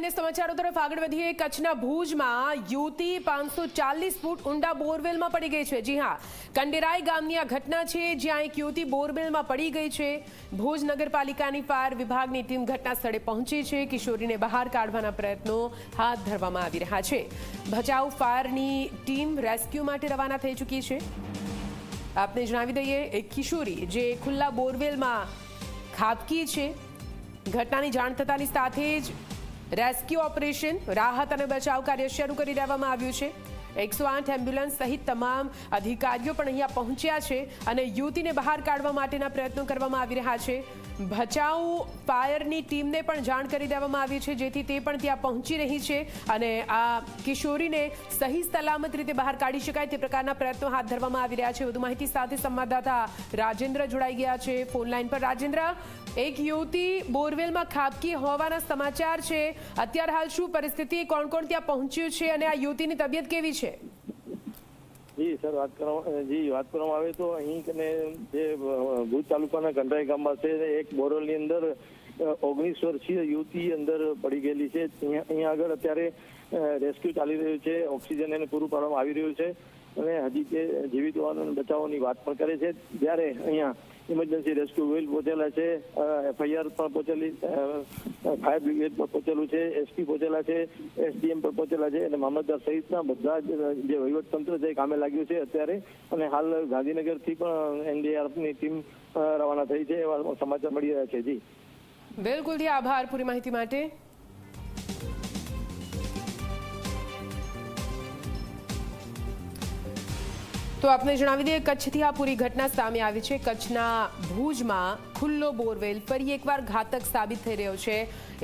અન્ય સમાચારો તરફ આગળ વધીએ. કચ્છના ભુજમાં યુવતી પાંચસો ચાલીસ ફૂટ ઊંડા બોરવેલમાં પડી ગઈ છે. જી હા, કંડેરાઈ ગામની આ ઘટના છે, જ્યાં એક યુવતી બોરવેલમાં પડી ગઈ છે. ભુજ નગરપાલિકાની ફાયર વિભાગની ટીમ ઘટના સ્થળે પહોંચી છે. કિશોરીને બહાર કાઢવાના પ્રયત્નો હાથ ધરવામાં આવી રહ્યા છે. ભચાઉ ફાયરની ટીમ રેસ્ક્યુ માટે રવાના થઈ ચૂકી છે. આપને જણાવી દઈએ, એક કિશોરી જે ખુલ્લા બોરવેલમાં ખાબકી છે. ઘટનાની જાણ થતાની સાથે જ રેસ્ક્યુ ઓપરેશન રાહત અને બચાવ કાર્ય શરૂ કરી દેવામાં આવ્યું છે. એકસો આઠ એમ્બ્યુલન્સ સહિત તમામ અધિકારીઓ પણ અહીંયા પહોંચ્યા છે અને યુવતીને બહાર કાઢવા માટેના પ્રયત્નો કરવામાં આવી રહ્યા છે. ભચાઉ ફાયરની ટીમને પણ જાણ કરી દેવામાં આવી છે, જેથી તે પણ ત્યાં પહોંચી રહી છે અને આ કિશોરીને સહી સલામત રીતે બહાર કાઢી શકાય તે પ્રકારના પ્રયત્નો હાથ ધરવામાં આવી રહ્યા છે. વધુ માહિતી સાથે સંવાદદાતા રાજેન્દ્ર જોડાઈ ગયા છે ફોન લાઈન પર. રાજેન્દ્ર, એક યુવતી બોરવેલમાં ખાબકી હોવાના સમાચાર છે. અત્યારે હાલ શું પરિસ્થિતિ? કોણ કોણ ત્યાં પહોંચ્યું છે અને આ યુવતીની તબિયત કેવી છે? જી, સર, વાત કરવામાં જી, વાત કરવામાં આવે તો અહીં કને જે ભુજ તાલુકાના કંડરાઈ ગામમાં છે એક બોરલની અંદર ઓગણીસ વર્ષીય યુવતી અંદર પડી ગયેલી છે. અહીંયા આગળ અત્યારે રેસ્ક્યુ ચાલી રહ્યું છે, ઓક્સિજન એને પૂરું પાડવામાં આવી રહ્યું છે. અને હજી તે જીવિત હોવાનો બચાવવાની વાત પણ કરે છે, જ્યારે અહીંયા ઇમરજન્સી રેસ્ક્યુ વ્હીલ પહોંચેલા છે એફઆઈઆર પણ પહોંચેલી ફાયર બ્રિગેડ પણ પહોંચેલું છે એસપી પહોંચેલા છે એસડીએમ પણ પહોંચેલા છે, અને મામલતદાર સહિતના બધા જ જે વહીવટ તંત્ર છે કામે લાગ્યું છે અત્યારે. અને હાલ ગાંધીનગરથી પણ એનડીઆરએફની ટીમ રવાના થઈ છે, એવા સમાચાર મળી રહ્યા છે. જી. બિલકુલ આભાર પૂરી માહિતી માટે. તો આપને જણાવી દઈએ, કચ્છથી આ પૂરી ઘટના સામે આવી છે. કચ્છના ભુજમાં ખુલ્લો બોરવેલ ફરી એકવાર ઘાતક સાબિત થઈ રહ્યો છે.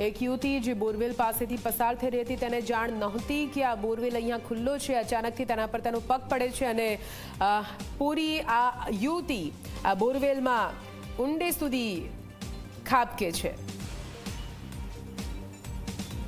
એક યુવતી જે બોરવેલ પાસેથી પસાર થઈ રહી હતી, તેને જાણ નહોતી કે આ બોરવેલ અહીંયા ખુલ્લો છે. અચાનકથી તેના પર તેનો પગ પડે છે અને પૂરી આ યુવતી આ બોરવેલમાં ઊંડે સુધી ખાબકે છે.